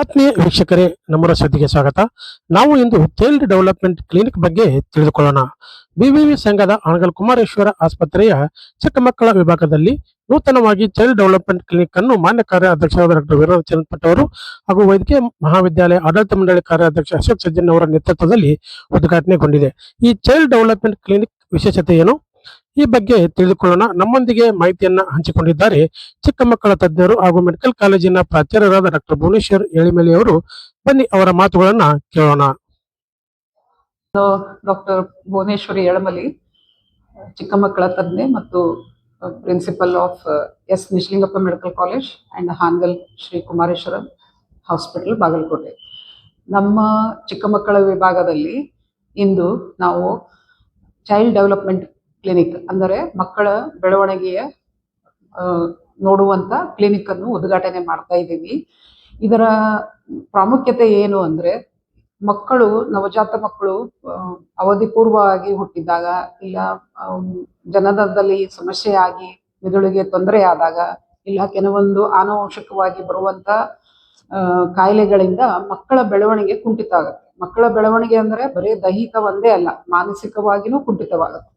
ಆತ್ಮೀಯ ವೀಕ್ಷಕರೇ, ನಮ್ಮರ ಸುದ್ದಿಗೆ ಸ್ವಾಗತ. ನಾವು ಇಂದು ಚೈಲ್ಡ್ ಡೆವಲಪ್ಮೆಂಟ್ ಕ್ಲಿನಿಕ್ ಬಗ್ಗೆ ತಿಳಿದುಕೊಳ್ಳೋಣ. ಬಿವಿವಿ ಸಂಘದ ಅಣಗಲ್ ಕುಮಾರೇಶ್ವರ ಆಸ್ಪತ್ರೆಯ ಚಿಕ್ಕ ಮಕ್ಕಳ ವಿಭಾಗದಲ್ಲಿ ನೂತನವಾಗಿ ಚೈಲ್ಡ್ ಡೆವಲಪ್ಮೆಂಟ್ ಕ್ಲಿನಿಕ್ ಅನ್ನು ಮಾನ್ಯ ಕಾರ್ಯಾಧ್ಯಕ್ಷರಾದ ಡಾಕ್ಟರ್ ವೀರೇಂದ್ರ ಚನ್ನಪಟ್ಟ ಅವರು ಹಾಗೂ ವೈದ್ಯಕೀಯ ಮಹಾವಿದ್ಯಾಲಯ ಆಡಳಿತ ಮಂಡಳಿ ಕಾರ್ಯಾಧ್ಯಕ್ಷ ಅಶೋಕ್ ಸಜ್ಜನ್ ಅವರ ನೇತೃತ್ವದಲ್ಲಿ ಉದ್ಘಾಟನೆಗೊಂಡಿದೆ. ಈ ಚೈಲ್ಡ್ ಡೆವಲಪ್ಮೆಂಟ್ ಕ್ಲಿನಿಕ್ ವಿಶೇಷತೆ ಏನು? ಈ ಬಗ್ಗೆ ತಿಳಿದುಕೊಳ್ಳೋಣ. ನಮ್ಮೊಂದಿಗೆ ಮಾಹಿತಿಯನ್ನ ಹಂಚಿಕೊಂಡಿದ್ದಾರೆ ಚಿಕ್ಕ ಮಕ್ಕಳ ತಜ್ಞರು ಹಾಗೂ ಮೆಡಿಕಲ್ ಕಾಲೇಜಿನ ಪ್ರಾಚಾರ್ಯರಾದ ಡಾಕ್ಟರ್ ಭುವನೇಶ್ವರ್ ಎಳಿಮೆಲಿ ಅವರು. ಬನ್ನಿ ಅವರ ಮಾತುಗಳನ್ನ ಕೇಳೋಣ. ಡಾಕ್ಟರ್ ಭುವನೇಶ್ವರಿ ಏಳಮಲಿ ಚಿಕ್ಕ ಮಕ್ಕಳ ತಜ್ಞೆ ಮತ್ತು principal of, S Nijalingappa medical college and Hanagal Shri Kumareshwara hospital Bagalkot. ನಮ್ಮ ಚಿಕ್ಕ ಮಕ್ಕಳ ವಿಭಾಗದಲ್ಲಿ ಇಂದು ನಾವು ಚೈಲ್ಡ್ ಡೆವಲಪ್ಮೆಂಟ್ ಕ್ಲಿನಿಕ್ ಅಂದರೆ ಮಕ್ಕಳ ಬೆಳವಣಿಗೆಯ ನೋಡುವಂತ ಕ್ಲಿನಿಕ್ ಅನ್ನು ಉದ್ಘಾಟನೆ ಮಾಡ್ತಾ ಇದ್ದೀವಿ. ಇದರ ಪ್ರಾಮುಖ್ಯತೆ ಏನು ಅಂದ್ರೆ ಮಕ್ಕಳು, ನವಜಾತ ಮಕ್ಕಳು ಅವಧಿ ಪೂರ್ವವಾಗಿ ಹುಟ್ಟಿದಾಗ ಇಲ್ಲ ಜನದಲ್ಲಿ ಸಮಸ್ಯೆಯಾಗಿ ಸಮಸ್ಯೆ ಆಗಿ ಮೆದುಳಿಗೆ ತೊಂದರೆ ಆದಾಗ ಇಲ್ಲ, ಕೆಲವೊಂದು ಆನುವಂಶಿಕವಾಗಿ ಬರುವಂತ ಕಾಯಿಲೆಗಳಿಂದ ಮಕ್ಕಳ ಬೆಳವಣಿಗೆ ಕುಂಠಿತ ಆಗುತ್ತೆ ಮಕ್ಕಳ ಬೆಳವಣಿಗೆ ಅಂದ್ರೆ ಬರೀ ದೈಹಿಕ ಒಂದೇ ಅಲ್ಲ, ಮಾನಸಿಕವಾಗಿನೂ ಕುಂಠಿತವಾಗುತ್ತೆ.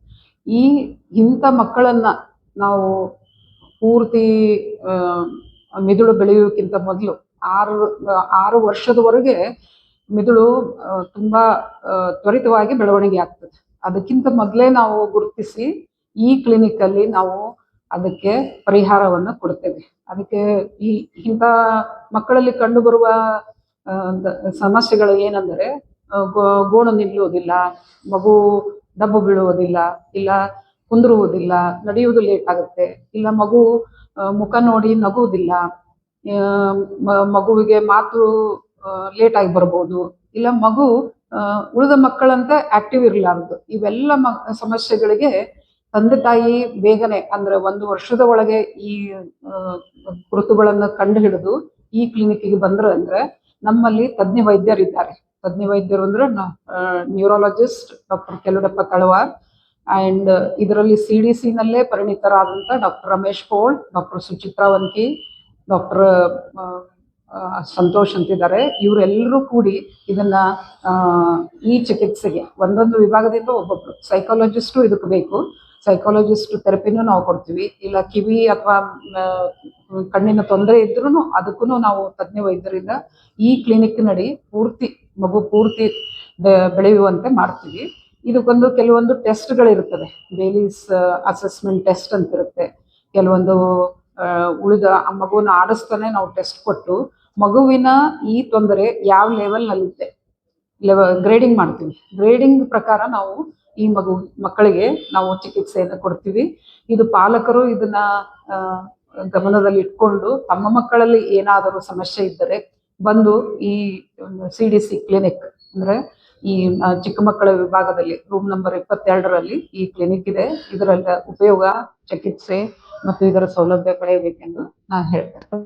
ಈ ಇಂಥ ಮಕ್ಕಳನ್ನ ನಾವು ಪೂರ್ತಿ ಮಿದುಳು ಬೆಳೆಯೋಕ್ಕಿಂತ ಮೊದಲು ಆರು ಆರು ವರ್ಷದವರೆಗೆ ಮಿದುಳು ತುಂಬ ತ್ವರಿತವಾಗಿ ಬೆಳವಣಿಗೆ ಆಗ್ತದೆ. ಅದಕ್ಕಿಂತ ಮೊದಲೇ ನಾವು ಗುರುತಿಸಿ ಈ ಕ್ಲಿನಿಕ್ ಅಲ್ಲಿ ನಾವು ಅದಕ್ಕೆ ಪರಿಹಾರವನ್ನು ಕೊಡ್ತೇವೆ. ಅದಕ್ಕೆ ಈ ಇಂಥ ಮಕ್ಕಳಲ್ಲಿ ಕಂಡುಬರುವ ಸಮಸ್ಯೆಗಳು ಏನಂದರೆ ಗೋಣು ನಿಲ್ಲುವುದಿಲ್ಲ, ಮಗು ಡಬ್ಬು ಬೀಳುವುದಿಲ್ಲ, ಇಲ್ಲ ಕುಂದ್ರುವುದಿಲ್ಲ, ನಡೆಯುವುದು ಲೇಟ್ ಆಗುತ್ತೆ. ಇಲ್ಲ ಮಗು ಮುಖ ನೋಡಿ ನಗುವುದಿಲ್ಲ ಮಗುವಿಗೆ ಮಾತು ಲೇಟ್ ಆಗಿ ಬರ್ಬೋದು ಇಲ್ಲ ಮಗು ಉಳಿದ ಮಕ್ಕಳಂತೆ ಆಕ್ಟಿವ್ ಇರಲಾರದು. ಇವೆಲ್ಲ ಮ, ಸಮಸ್ಯೆಗಳಿಗೆ ತಂದೆ ತಾಯಿ ಬೇಗನೆ, ಅಂದ್ರೆ ಒಂದು ವರ್ಷದ ಒಳಗೆ ಈ ಋತುಗಳನ್ನು ಕಂಡು ಹಿಡಿದು ಈ ಕ್ಲಿನಿಕ್ಗೆ ಬಂದ್ರು ಅಂದ್ರೆ ನಮ್ಮಲ್ಲಿ ತಜ್ಞ ವೈದ್ಯರಿದ್ದಾರೆ. ತಜ್ಞ ವೈದ್ಯರು ಅಂದ್ರೆ neurologist doctor Keludappa Talawar. And ಇದರಲ್ಲಿ ಸಿ ಡಿ ಸಿ ನಲ್ಲೇ ಪರಿಣಿತರಾದಂತ doctor Ramesh Pol doctor Suchitra Vanki doctor Santosh ಅಂತಿದ್ದಾರೆ. ಇವರೆಲ್ಲರೂ ಕೂಡಿ ಇದನ್ನ ಈ ಚಿಕಿತ್ಸೆಗೆ ಒಂದೊಂದು ವಿಭಾಗದಿಂದ ಒಬ್ಬೊಬ್ರು. ಸೈಕಾಲಜಿಸ್ಟು ಇದಕ್ಕೆ ಬೇಕು. ಸೈಕಾಲಜಿಸ್ಟ್ ಥೆರಪಿನೂ ನಾವು ಕೊಡ್ತೀವಿ. ಇಲ್ಲ ಕಿವಿ ಅಥವಾ ಕಣ್ಣಿನ ತೊಂದರೆ ಇದ್ರೂ ಅದಕ್ಕೂ ನಾವು ತಜ್ಞ ವೈದ್ಯರಿಂದ ಈ ಕ್ಲಿನಿಕ್ ನಡಿ ಪೂರ್ತಿ ಮಗು ಪೂರ್ತಿ ಬೆಳೆಯುವಂತೆ ಮಾಡ್ತೀವಿ. ಇದಕ್ಕೊಂದು ಕೆಲವೊಂದು ಟೆಸ್ಟ್ಗಳಿರ್ತವೆ ಬೇಲೀಸ್ ಅಸೆಸ್ಮೆಂಟ್ ಟೆಸ್ಟ್ ಅಂತ ಇರುತ್ತೆ ಕೆಲವೊಂದು ಉಳಿದ, ಆ ಮಗುವನ್ನ ಆಡಿಸ್ತಾನೆ ನಾವು ಟೆಸ್ಟ್ ಕೊಟ್ಟು ಮಗುವಿನ ಈ ತೊಂದರೆ ಯಾವ ಲೆವೆಲ್ನಲ್ಲಿ ಲೆವ, ಗ್ರೇಡಿಂಗ್ ಮಾಡ್ತೀವಿ. ಗ್ರೇಡಿಂಗ್ ಪ್ರಕಾರ ನಾವು ಈ ಮಗು, ಮಕ್ಕಳಿಗೆ ನಾವು ಚಿಕಿತ್ಸೆಯನ್ನು ಕೊಡ್ತೀವಿ. ಇದು ಪಾಲಕರು ಇದನ್ನ ಗಮನದಲ್ಲಿ ಇಟ್ಕೊಂಡು ತಮ್ಮ ಮಕ್ಕಳಲ್ಲಿ ಏನಾದರೂ ಸಮಸ್ಯೆ ಇದ್ದರೆ ಬಂದು ಈ ಸಿ ಡಿ ಸಿ ಕ್ಲಿನಿಕ್ ಅಂದ್ರೆ ಈ ಚಿಕ್ಕ ಮಕ್ಕಳ ವಿಭಾಗದಲ್ಲಿ ರೂಮ್ ನಂಬರ್ ಇಪ್ಪತ್ತೆರಡರಲ್ಲಿ ಈ ಕ್ಲಿನಿಕ್ ಇದೆ. ಇದರಲ್ಲಿ ಉಪಯೋಗ, ಚಿಕಿತ್ಸೆ ಮತ್ತು ಇದರ ಸೌಲಭ್ಯ ಪಡೆಯಬೇಕೆಂದು ನಾನು ಹೇಳ್ತೇನೆ.